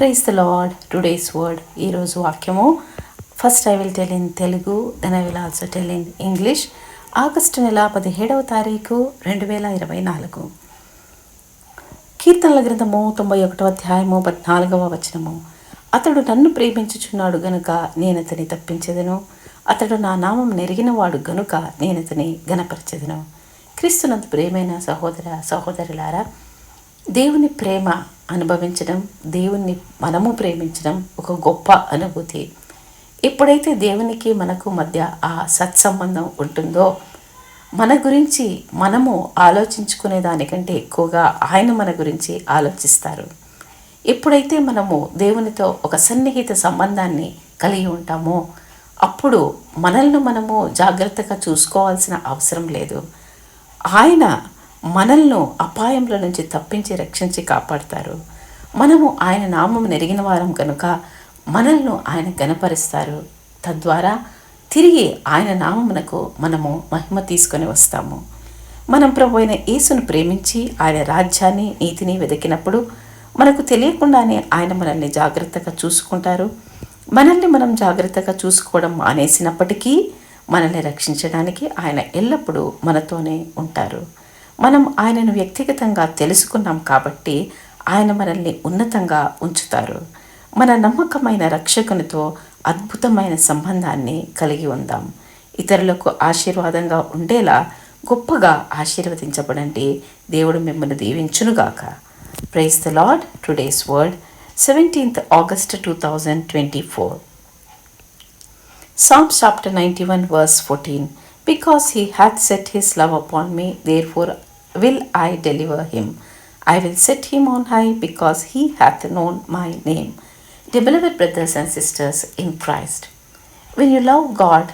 క్రైస్త the lord today's word ఈరోజు వాక్యము. First I will tell in Telugu then I will also tell in English August నెల పదిహేడవ తారీఖు రెండు వేల ఇరవై నాలుగు. కీర్తనల గ్రంథము తొంభై ఒకటవ అధ్యాయము పద్నాలుగవ వచనము. అతడు నన్ను ప్రేమించుచున్నాడు గనుక నేను అతని తప్పించెదను. అతడు నా నామం నెరిగినవాడు గనుక నేను అతని గనపరచెదను క్రీస్తునంత ప్రేమైన సహోదర సహోదరులారా దేవుని ప్రేమ అనుభవించడం దేవుణ్ణి మనము ప్రేమించడం ఒక గొప్ప అనుభూతి. ఎప్పుడైతే దేవునికి మనకు మధ్య ఆ సత్సంబంధం ఉంటుందో మన గురించి మనము ఆలోచించుకునే దానికంటే ఎక్కువగా ఆయన మన గురించి ఆలోచిస్తారు. ఎప్పుడైతే మనము దేవునితో ఒక సన్నిహిత సంబంధాన్ని కలిగి ఉంటామో అప్పుడు మనల్ని మనము జాగ్రత్తగా చూసుకోవాల్సిన అవసరం లేదు. ఆయన మనల్ని అపాయంలో నుంచి తప్పించి రక్షించి కాపాడతారు. మనము ఆయన నామం నెరిగిన వారం కనుక మనల్ని ఆయన గనపరుస్తారు తద్వారా తిరిగి ఆయన నామమునకు మనము మహిమ తీసుకొని వస్తాము. మనం ప్రభు అయిన యేసును ప్రేమించి ఆయన రాజ్యాన్ని నీతిని వెతికినప్పుడు మనకు తెలియకుండానే ఆయన మనల్ని జాగ్రత్తగా చూసుకుంటారు. మనల్ని మనం జాగ్రత్తగా చూసుకోవడం మానేసినప్పటికీ మనల్ని రక్షించడానికి ఆయన ఎల్లప్పుడూ మనతోనే ఉంటారు. మనం ఆయనను వ్యక్తిగతంగా తెలుసుకున్నాం కాబట్టి ఆయన మనల్ని ఉన్నతంగా ఉంచుతారు. మన నమ్మకమైన రక్షకునితో అద్భుతమైన సంబంధాన్ని కలిగి ఉందాం. ఇతరులకు ఆశీర్వాదంగా ఉండేలా గొప్పగా ఆశీర్వదించబడండి. దేవుడు మిమ్మల్ని దీవించునుగాక. Praise the Lord today's word seventeenth August two thousand twenty four Psalms chapter 91 verse 14 Because he hath set his love upon me, therefore will I deliver him. I will set him on high because he hath known my name. Dear beloved brothers and sisters in Christ, when you love God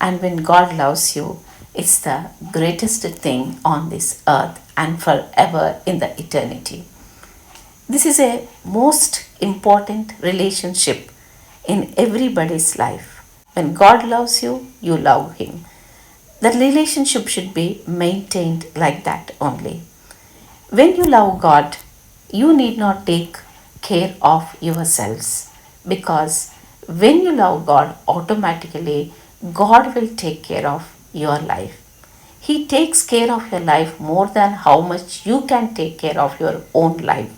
and when God loves you, it's the greatest thing on this earth and forever in the eternity. This is a most important relationship in everybody's life. When God loves you, you love Him. The relationship should be maintained like that only. When you love God, you need not take care of yourselves because when you love God, automatically God will take care of your life. He takes care of your life more than how much you can take care of your own life.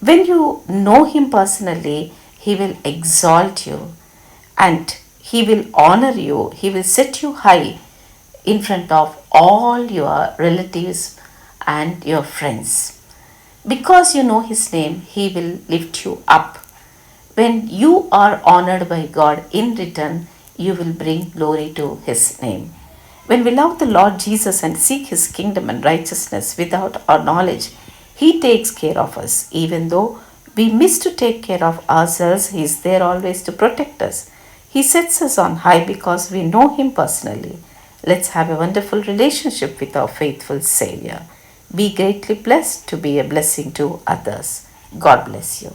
When you know Him personally, He will exalt you and he will honor you, He will set you high in front of all your relatives and your friends. Because you know His name, He will lift you up. When you are honored by God in return, you will bring glory to His name. When we love the Lord Jesus and seek His kingdom and righteousness without our knowledge, He takes care of us. Even though we miss to take care of ourselves, He is there always to protect us. He sets us on high because we know Him personally. Let's have a wonderful relationship with our faithful Savior. Be greatly blessed to be a blessing to others. God bless you.